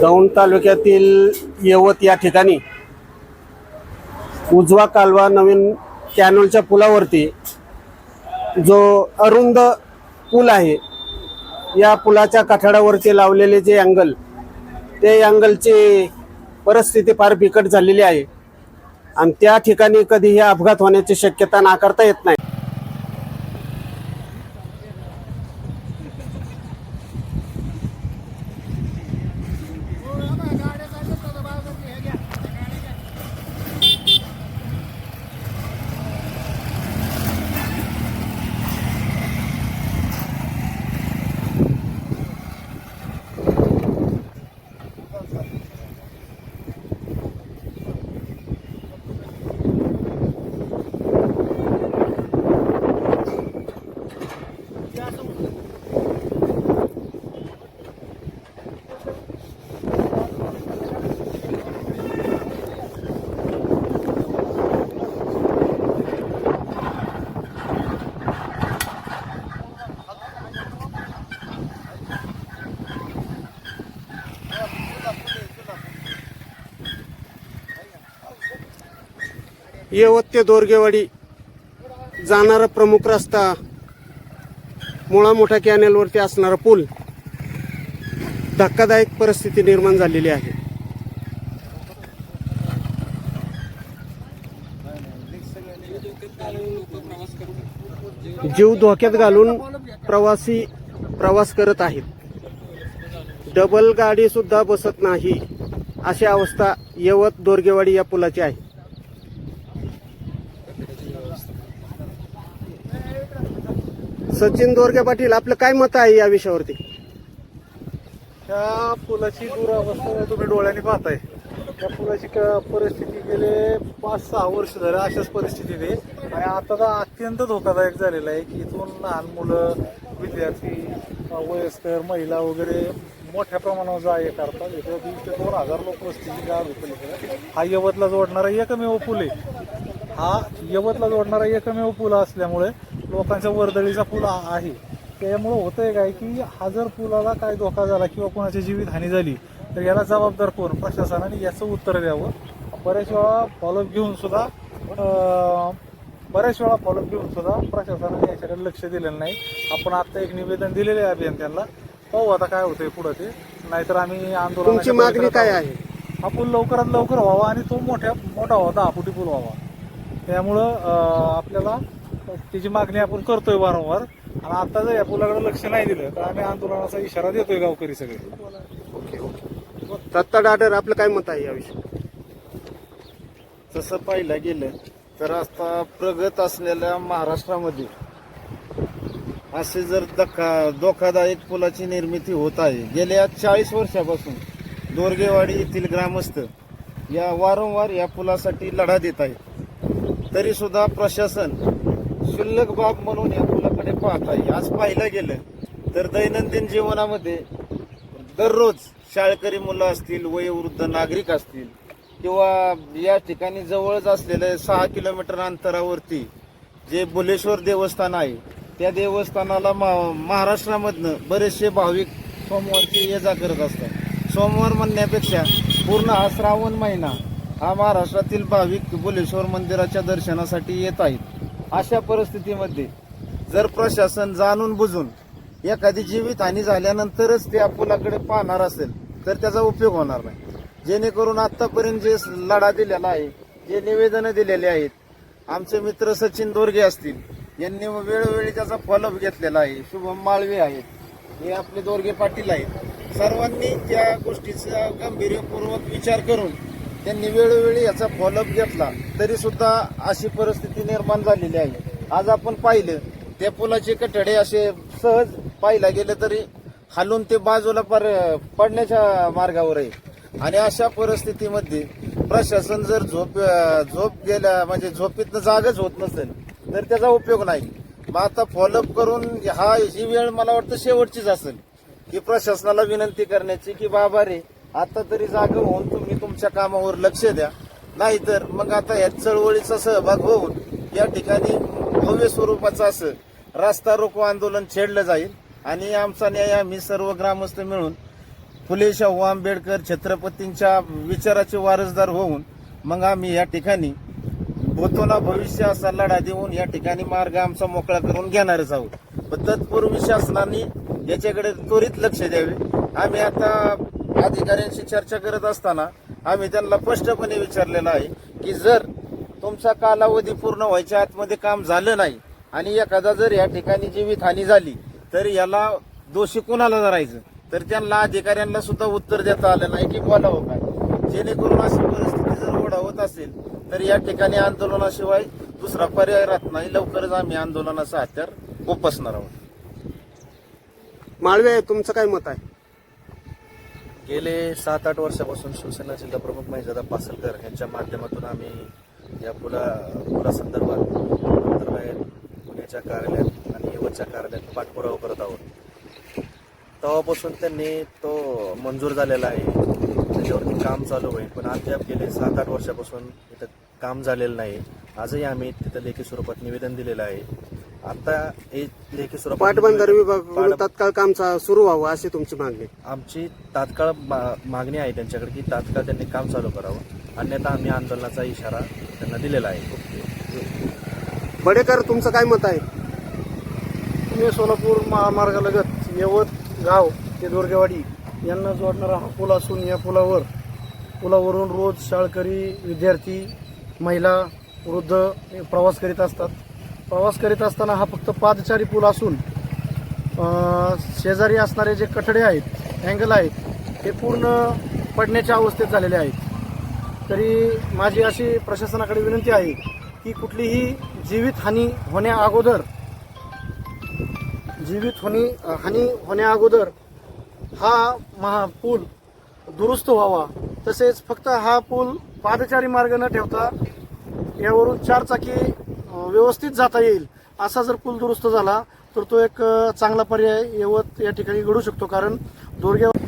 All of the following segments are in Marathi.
दौंड तालुक्यातील येवत या ठिकाणी उजवा कालवा नवीन कॅनलच्या पुलावरती जो अरुंद पूल आहे या पुलाच्या कठाडावरती लावलेले जे अँगल ते अँगलची परिस्थिती फार बिकट झालेली आहे. आणि त्या ठिकाणी कधीही अपघात होण्याची शक्यता नाकारता येत नाही. येवत ते दोरगेवाडी जाणारा प्रमुख रस्ता मुळा मोठ्या कॅनेलवरती असणारा पूल. धक्कादायक परिस्थिती निर्माण झालेली आहे. जीव धोक्यात घालून प्रवासी प्रवास करत आहेत. डबल गाडी सुद्धा बसत नाही अशी अवस्था यवत दोरगेवाडी या पुलाची आहे. सचिन दोरगे पाटील आपलं काय मत आहे या विषयावरती? त्या पुलाची दुरावस्था तुम्ही डोळ्याने पाहताय. त्या पुलाची क- परिस्थिती गेले पाच सहा वर्ष झाले अशाच परिस्थितीत आहे. आणि आता तर अत्यंत धोकादायक झालेला आहे की इथून लहान मुलं विद्यार्थी वयस्कर महिला वगैरे मोठ्या प्रमाणावर जा ये करतात इथं दीड ते दोन हजार लोक वस्तीची गाव आहे हा यवतला जोडणारा एकमेव पूल आहे. हा यवतला जोडणारा एकमेव पूल असल्यामुळे लोकांच्या वर्दळीचा पूल आहे. त्यामुळे होतंय काय की हा जर पुलाला काय धोका झाला किंवा कोणाची जीवितहानी झाली तर याला जबाबदार कोण? प्रशासनाने याचं उत्तर द्यावं. बऱ्याच वेळा फॉलोअप घेऊन सुद्धा बऱ्याच वेळा फॉलोअप घेऊन सुद्धा प्रशासनाने याच्याकडे लक्ष दिलेलं नाही. आपण आता एक निवेदन दिलेले आहे अभियंत्यांना. पाहू आता काय होतंय पुढं ते. नाहीतर आम्ही आंदोलन मागणी काय आहे? हा पूल लवकरात लवकर व्हावा आणि तो मोठ्या मोठा व्हावा दहा फुटी पूल व्हावा. त्यामुळं आपल्याला त्याची मागणी आपण करतोय वारंवार. आणि आता जर या पुलाकडे लक्ष नाही दिलं तर आम्ही आंदोलनाचा इशारा देतोय गावकरी सगळे. Okay okay. दत्ता डाडर आपलं काय मत आहे याविषयी? तसं पाहिलं गेलं तर आता प्रगत असलेल्या महाराष्ट्रामध्ये असे जर धक्का धोकादायक पुलाची निर्मिती होत आहे गेल्या चाळीस वर्षापासून दोरगेवाडी येथील ग्रामस्थ या वारंवार या पुलासाठी लढा देत आहेत. तरी सुद्धा प्रशासन क्षुल्लक बाब म्हणून या पुलाकडे पाहता येईल आज पाहिलं गेलं तर दैनंदिन जीवनामध्ये दररोज शाळकरी मुलं असतील वयोवृद्ध नागरिक असतील किंवा या ठिकाणी जवळच असलेले सहा किलोमीटर अंतरावरती जे बुलेश्वर देवस्थान आहे त्या देवस्थानाला मा- महाराष्ट्रामधनं बरेचसे भाविक सोमवारची ये जा करत असतात. सोमवार म्हणण्यापेक्षा पूर्ण हा श्रावण महिना हा महाराष्ट्रातील भाविक बुलेश्वर मंदिराच्या दर्शनासाठी येत आहेत. अशा परिस्थितीमध्ये जर प्रशासन जाणून बुजून एखादी जीवितहानी झाल्यानंतरच ते पुलाकडे पाहणार असेल तर त्याचा उपयोग होणार नाही. जेणेकरून आतापर्यंत जे लढा दिलेला आहे जे निवेदनं दिलेले आहेत आमचे मित्र सचिन दोरगे असतील यांनी वेळोवेळी त्याचा फॉलोअप घेतलेला आहे. शुभम माळवे आहेत हे आपले दोरगे पाटील आहेत. सर्वांनी त्या गोष्टीचा गांभीर्यपूर्वक विचार करून त्यांनी वेळोवेळी याचा फॉलोअप घेतला. तरी सुद्धा अशी परिस्थिती निर्माण झालेली आहे. आज आपण पाहिलं त्या पुलाचे कठडे असे सहज पाहिला गेले तरी हालून ते बाजूला पर पडण्याच्या मार्गावर आहे. आणि अशा परिस्थितीमध्ये प्रशासन जर झोप झोप गेल्या म्हणजे झोपीतनं जागच होत नसेल तर त्याचा उपयोग नाही. मग आता फॉलोअप करून हा ही वेळ मला वाटतं शेवटचीच असेल. की प्रशासनाला विनंती करण्याची की बाबा रे आता तरी जागा होऊन तुम्ही तुमच्या कामावर लक्ष द्या. नाहीतर मग आता या चळवळीचा सहभाग होऊन या ठिकाणी भव्य स्वरूपाचं असं रास्ता रोको आंदोलन छेडलं जाईल. आणि आमचा न्याय आम्ही सर्व ग्रामस्थ मिळून फुले शाहू आंबेडकर छत्रपतींच्या विचाराचे वारसदार होऊन मग आम्ही या ठिकाणी भूतोला भविष्य असा लढा देऊन या ठिकाणी मार्ग आमचा मोकळा करून घेणारच आहोत. पण तत्पूर्वी शासनाने याच्याकडे त्वरित लक्ष द्यावे. आम्ही आता अधिकाऱ्यांशी चर्चा करत असताना आम्ही त्यांना स्पष्टपणे विचारलेलं आहे की जर तुमचा कालावधी पूर्ण व्हायच्या आतमध्ये काम झालं नाही आणि एखादा जर या ठिकाणी जीवितहानी झाली तर याला दोषी कुणाला धरायचं? तर त्यांना अधिकाऱ्यांना सुद्धा उत्तर देता आलं नाही की बोलावं काय. जेणेकरून अशी परिस्थिती जर ओढावत असेल तर या ठिकाणी आंदोलनाशिवाय दुसरा पर्याय राहत नाही. लवकरच आम्ही आंदोलनाचं हत्यार उपसणार आहोत. माळवे तुमचं काय मत आहे? गेले सात आठ वर्षापासून शिवसेना जिल्हाप्रमुख महेशदादा पासलकर यांच्या माध्यमातून आम्ही या पुला पुलासंदर्भात मंत्रालयात पुण्याच्या कार्यालयात आणि यवतच्या कार्यालयात पाठपुरावा करत आहोत. तेव्हापासून त्यांनी तो मंजूर झालेला आहे. त्याच्यावरती काम चालू होईल पण अद्याप गेले सात आठ वर्षापासून इथं काम झालेलं नाही. आजही आम्ही तिथं लेखी स्वरूपात निवेदन दिलेलं आहे. आता हे लेखी स्वरूपात पाटबंधारे विभागाकडून पाट- तात्काळ काम चा- सुरू व्हावं अशी तुमची मागणी? आमची तात्काळ मा- मागणी आहे त्यांच्याकडे की तात्काळ त्यांनी काम चालू करावं. अन्यथा आम्ही आंदोलनाचा इशारा त्यांना दिलेला आहे. बडेकर तुमचं काय मत आहे? पुणे सोलापूर महामार्गालगत यवत गाव ते दोरगेवाडी यांना जोडणारा हा पूल असून या पुलावर पुलावरून रोज शाळकरी विद्यार्थी महिला वृद्ध हे प्रवास करीत असतात. प्रवास करीत असताना हा फक्त पादचारी पूल असून शेजारी असणारे जे कठडे आहेत अँगल आहेत हे पूर्ण पडण्याच्या अवस्थेत झालेले आहेत. तरी माझी अशी प्रशासनाकडे विनंती आहे की कुठलीही जीवितहानी होण्या अगोदर जीवित होणी हानी होण्या अगोदर हा महा पूल दुरुस्त व्हावा. तसेच फक्त हा पूल पादचारी मार्ग न ठेवता यावरून चारचाकी व्यवस्थित जाता येईल. असा जर पूल दुरुस्त झाला तर तो एक चांगला पर्याय यवत या ठिकाणी घडू शकतो. कारण दोरगे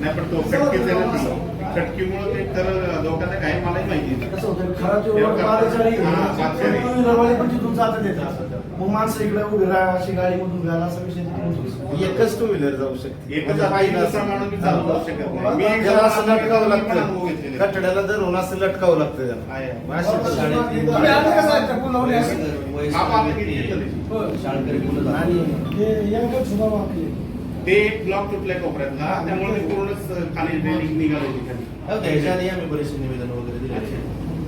नाही पण तो आहे ना ती खटकीमुळे ते तर धोक्याचं काय मलाही माहिती नाही. कसं होतं पादचारी पादचारी. दरवाजे पण तिथून जातात येतात मग माणसं इकडे उभी राहा अशी गाडी मधून घाला असा विषय. एकच टू व्हीलर जाऊ शकते एकच माणूस मी चालू जाऊ शकत नाही मी असं लटकावं लागतं. कठड्याला धरून असं लटकावं लागतं त्याला आहे. अशी परिस्थिती. तुम्ही आले कसं आहे? चप्पल लावली असेल. हा किती ते? आणि हे ब्लॉक तुटलाय कोपऱ्यातला त्यामुळे ते पूर्णच खाली रेलिंग निघाली होती खाली हो, त्याच्या आम्ही बरेचसे निवेदन वगैरे दिले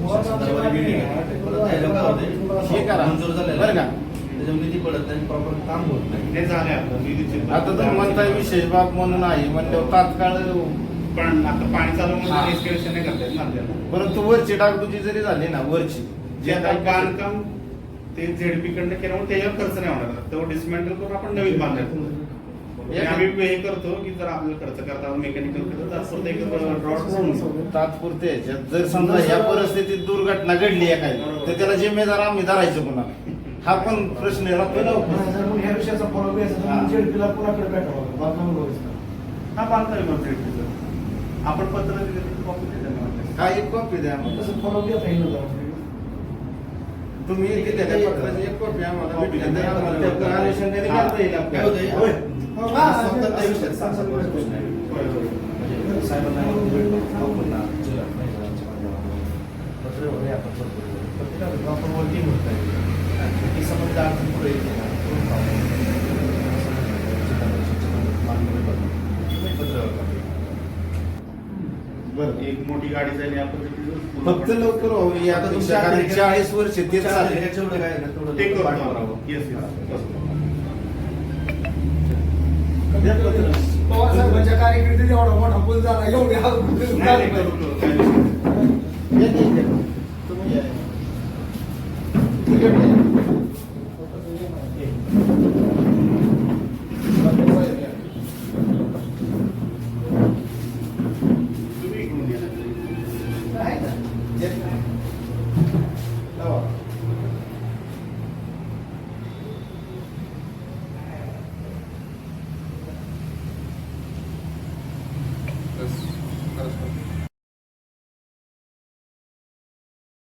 meeting आहे. परत काय होतंय? हे करा. मंजूर झालेलं बरं का? आहे. त्याच्यामुळे निधी पडत नाही प्रॉपर काम होत नाही. ते झाले आता निधीचे आता तुम्ही म्हणताय विशेष बाब म्हणून आहे म्हणल्यावर तात्काळ पण आता पाणी चालू हा. म्हणून एस्केलेशन नाही करता येत ना आपल्याला. परंतु वरची डागडुजी जरी झाली ना वरची जे आता बांधकाम ते झेडपी कडनं केल्यामुळे त्याच्यावर खर्च नाही होणार. तो डिसमेंटल करून आपण नवीन बांधायचं आणि आम्ही हे करतो की जर आपल्याला खर्च करता मेकॅनिकल तर एक तात्पुरते ह्याच्यात जर समजा या परिस्थितीत दुर्घटना घडली आहे काय तर त्याला जिम्मेदार आम्ही धरायचं पुन्हा. हा पण प्रश्न राहतो ना मग ह्या विषयाचा फॉलो जेडपीला कोणाकडे भेटावं? बांधकाम व्यवस्था. हा बांधता येईल झेडपीचं आपण पत्र दिलं कॉपी. हा एक कॉपी द्या. तसं फॉलो घेता येईल. तुम्ही दिलेल्या पत्राची एक कॉपी आम्हाला अनुषंगाने करता येईल? आपल्याला. साहेबांना पत्र वगैरे होतं, आपण वरती म्हणता येईल की समजा अडचण पुढे. बरं एक मोठी गाडी जाईल या पद्धतीनं फक्त लवकर व्हावं या आता तुमच्या चाळीस वर्ष चाललंय. हातात जेवढं काय ना, तेवढं ते. आपण. Yes, yes. पवार साहेबांच्या कार्यकर्ते एवढा मोठा पूल झाला एवढे